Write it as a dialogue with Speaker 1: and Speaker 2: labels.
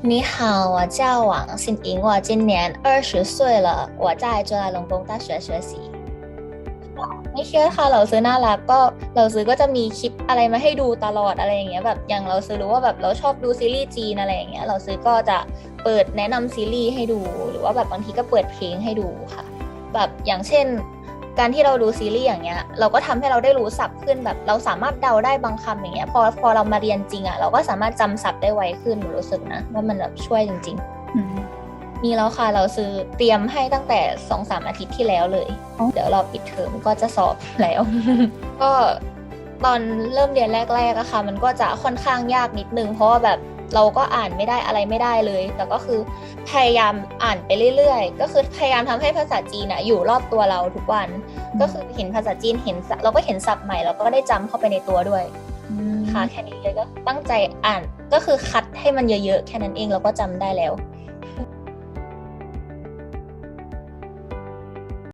Speaker 1: 你好，我叫王欣莹，我今年二十岁了，我在จุฬาลงกรณ์大学学习。ไม่เชื่อค่ะเราซื้อน่ารักก็เราซื้อก็จะมีคลิปอะไรมาให้ดูตลอดอะไรอย่างเงี้ยแบบอย่างเราซื้อรู้ว่าแบบเราชอบดูซีรีส์จีนอะไรอย่างเงี้ยเราซื้อก็จะเปิดแนะนำซีรีส์ให้ดู หรือว่าแบบบางทีก็เปิดเพลงให้ดูค่ะ แบบอย่างเช่น การที่เราดูซีรีส์อย่างเงี้ย เราก็ทำให้เราได้รู้ศัพท์ขึ้นแบบ เราสามารถเดาได้บางคำอย่างเงี้ย พอพอเรามาเรียนจริงอะเราก็สามารถจำศัพท์ได้ไวขึ้นหนูรู้สึกนะว่ามันแบบช่วยจริง
Speaker 2: อืม
Speaker 1: ๆมีแล้วค่ะเราซื้อเตรียมให้ตั้งแต่สองสามอาทิตย์ที่แล้วเลย
Speaker 2: อ๋อ
Speaker 1: เดี๋ยวเราปิดเทอมก็จะสอบแล้ว ก็ตอนเริ่มเรียนแรกๆอะค่ะ มันก็จะค่อนข้างยากนิดนึงเพราะว่าแบบ เราก็อ่านไม่ได้อะไรไม่ได้เลย แต่ก็คือพยายามอ่านไปเรื่อยๆ ก็คือพยายามทำให้ภาษาจีนอะอยู่รอบตัวเราทุกวัน ก็คือเห็นภาษาจีนเห็นศัพท์เราก็เห็นศัพท์ใหม่เราก็ได้จำเข้าไปในตัวด้วย
Speaker 2: ม
Speaker 1: ค่ะแค่นี้เลยก็ตั้งใจอ่านก็คือคัดให้มันเยอะๆ แค่นั้นเองเราก็จำได้แล้ว
Speaker 2: อ